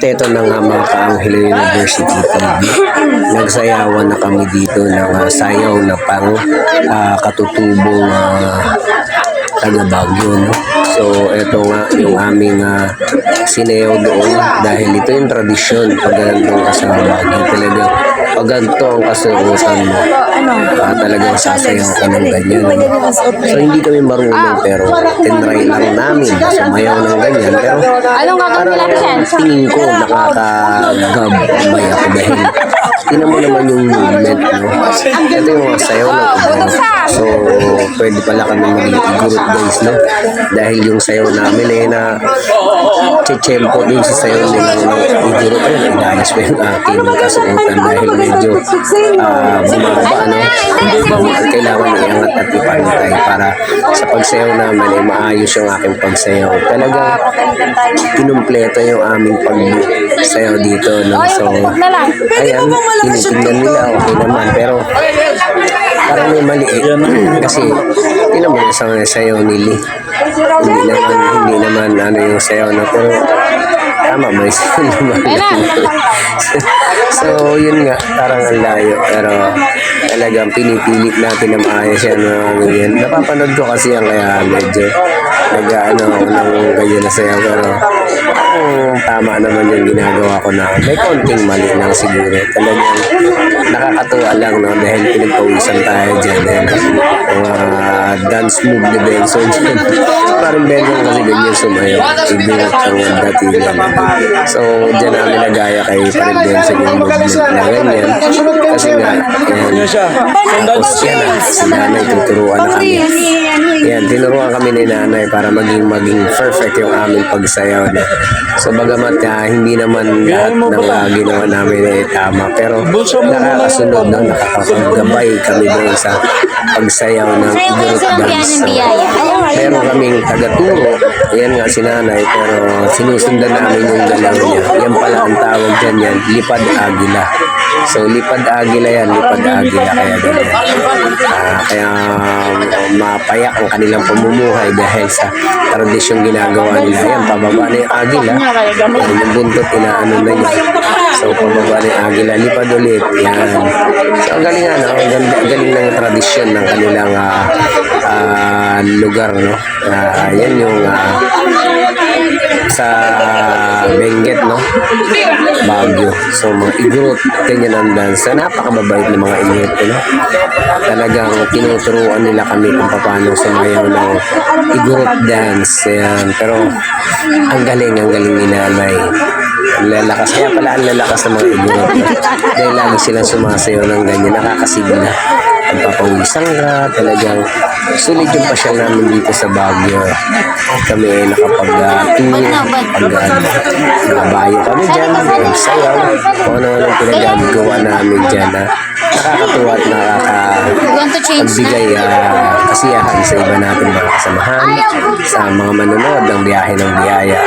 Ito na nga mga kaanghel University TV. Nagsayawan na kami dito ng ah, sayaw na pang ah, katutubong ah, taga. No? So, ito nga yung aming uh, sinayaw doon dahil ito yung tradisyon pag ganitong ka sa. Talaga, pag ganito ang kasuotan mo, ah, talagang sasayaw ka ng ganyan. No? So, hindi kami marunong pero tinry lang namin sumayaw ng ganyan. Pero Anong gagawin nila dyan? tingin ko nakakagabay ako dahil tinan mo naman yung movement no? ito yung sayaw ng iba so pwede pala kami maging group guys no? Dahil yung sayaw namin eh na chechempo din si sayaw nila ng iguro ko yun inayos pa yung aking kasuotan dahil medyo ah, bumaba no? kailangan iangat at ipantay para sa pagsayaw namin eh maayos yung aking pagsayaw. Talaga kinumpleto yung aming pagsayaw dito no? So ayan tinitingnan nila okay naman. Pero parang may mali eh. kasi mo yung sa sayaw nili hindi naman hindi naman ano yung sayaw na pero tama may naman so yun nga parang ang layo. Pero talagang pinipilit natin na maayos yan mga ganyan napapanood ko kasi yan kaya medyo nag-ano ako ng ganyan na sayaw pero oh, tama naman yung ginagawa ko na may konting mali lang siguro. Talagang nakakatuwa lang no? Dahil pinagpawisan tayo dyan dahil dance move ni Benson. Parang Benson kasi ganyan sumayaw. Ibinat ang datingan so dyan namin nagaya kay parang Benson yung movement na ganyan. Kasi nga yan tapos yan na si nanay tuturuan na kami tinuruan kami ni nanay para maging maging perfect yung aming pagsayaw na so bagamat ah, hindi naman lahat ng uh, ginawa namin ay tama. Pero nakakasunod na nakakapagabay kami doon sa pagsayaw ng igorot dance biyaya. meron kaming tagaturo yan nga si nanay pero sinusundan namin yung galaw niya. Yan pala ang tawag dyan yan lipad agila so lipad agila yan lipad agila kaya ganyan. Ah, kaya um, mapayak ang kanilang pamumuhay dahil sa tradisyong ginagawa nila. Yan pababa na yung agila yan yung buntot inaano na niya. So pababa na yung agila lipad ulit. Yan. So ang galing ano ang galing, galing ng tradisyon ng kanilang ah, ah, lugar no? Ah, yan yung ah, sa Benguet, no? Baguio. So, mga igrot, ganyan ang dance. So, napakababait ng mga igrot, no? Talagang tinuturuan nila kami kung paano sumayaw ng igrot dance. Ayan. Pero, ang galing, ang galing ni nanay. Lalakas. Kaya pala ang lalakas ng mga igrot. Dahil lagi silang sumasayaw ng ganyan. Nakakasigla. Pagpapawisan ka, talagang sulit yung pasyal namin dito sa Baguio. Kami ay nakapag-tour, pag nabayo kami dyan, nagsayaw, kung ano-ano pinagagawa namin dyan na nakakatuwa at na? nakakapagbigay ah, kasiyahan sa iba natin mga kasamahan, sa mga manonood ng biyahe ng biyaya.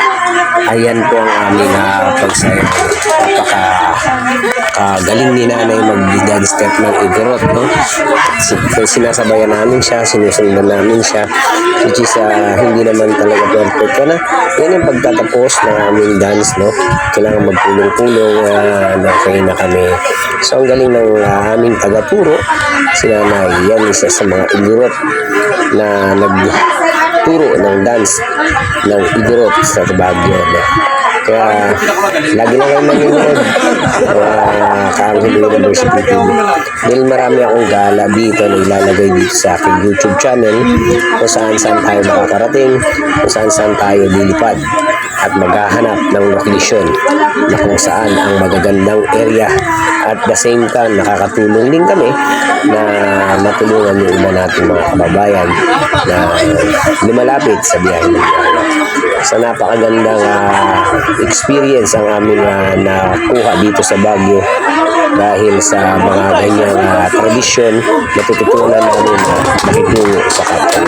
Ayan po ang aming uh, pagsayaw. Napaka kagaling ni nanay mag-dad step ng igorot, no? Si- Sinasabayan namin siya, sinusundan namin siya, which is ah, hindi naman talaga perfect ka na. Yan yung pagtatapos ng aming dance, no? Kailangan magpulong-pulong uh, na kayo na kami. So, ang galing ng ah, aming tagaturo, si nanay, yan isa sa mga igorot na nagturo ng dance ng igorot sa Baguio, no? Kaya, lagi na kayo nanonood uh, Kaanghel University TV. Dahil marami akong gala dito na ilalagay dito sa aking YouTube channel kung saan saan tayo makakarating, kung saan saan tayo lilipad at maghahanap ng location na kung saan ang magagandang area at the same time nakakatulong din kami na matulungan yung iba nating mga kababayan na lumalapit sa biyahe ng. So napakagandang ah, experience ang aming ah, nakuha dito sa Baguio dahil sa mga ganyang ah, tradisyon natututunan namin na nakitungo sa kapwa.